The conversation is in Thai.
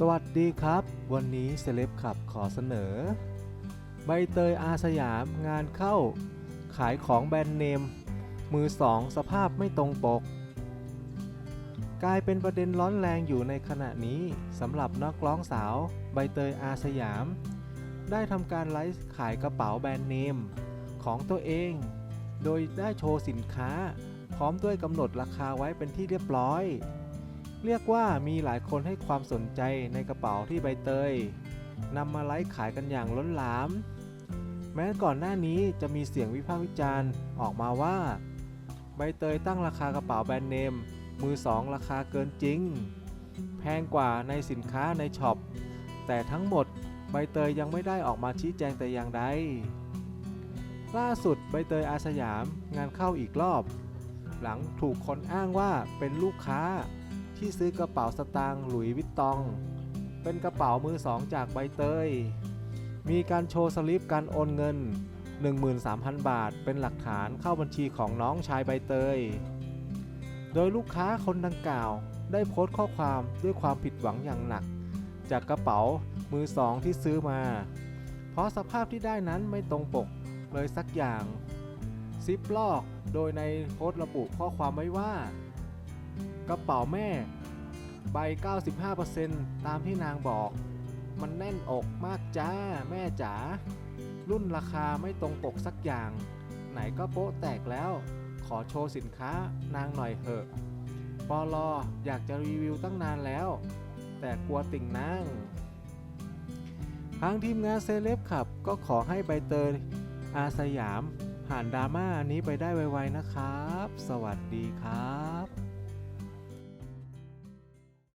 สวัสดีครับ วันนี้เซเลบขับขอเสนอ ใบเตยอาสยามงานเข้า ขายของแบรนด์เนม มือสองสภาพไม่ตรงปก กลายเป็นประเด็นร้อนแรงอยู่ในขณะนี้สำหรับนักร้องสาวใบเตยอาสยาม ได้ทำการไลฟ์ขายกระเป๋าแบรนด์เนม ของตัวเอง โดยได้โชว์สินค้า พร้อมด้วยกำหนดราคาไว้เป็นที่เรียบร้อย เรียกว่ามีหลายคนให้ความสนใจในกระเป๋าที่ใบเตยนำมาไลฟ์ขายกันอย่างล้นหลาม แม้ก่อนหน้านี้จะมีเสียงวิพากษ์วิจารณ์ออกมาว่า ใบเตยตั้งราคากระเป๋าแบรนด์เนม มือสองราคาเกินจริง แพงกว่าในสินค้าในช็อป แต่ทั้งหมดใบเตยยังไม่ได้ออกมาชี้แจงแต่อย่างใดล่าสุดใบเตยอาสยามงานเข้าอีกรอบ หลังถูกคนอ้างว่าเป็นลูกค้า ที่ซื้อกระเป๋าสตางค์หลุยวิตตอง เป็นกระเป๋ามือสองจากใบเตย มีการโชว์สลิปการโอนเงิน 13,000 บาทเป็นหลักฐานเข้าบัญชีของน้องชายใบเตย โดยลูกค้าคนดังกล่าวได้โพสต์ข้อความด้วยความผิดหวังอย่างหนัก จากกระเป๋ามือสองที่ซื้อมา เพราะสภาพที่ได้นั้นไม่ตรงปกเลยสักอย่าง ซิปลอกโดยในโพสต์ระบุข้อความไว้ว่า กระเป๋าแม่ ใบ 95%ตามที่นางบอก มันแน่นอกมากจ้าแม่จ๋า รุ่นราคาไม่ตรงปกสักอย่าง ไหนก็โป๊ะแตกแล้ว ขอโชว์สินค้านางหน่อยเถอะปอลออยากจะรีวิวตั้งนานแล้ว แต่กลัวติ่งนางทางทีมงานเซเลบขับก็ขอให้ใบเตยอาสยามผ่านดราม่านี้ไปได้ไวๆนะครับ สวัสดีครับ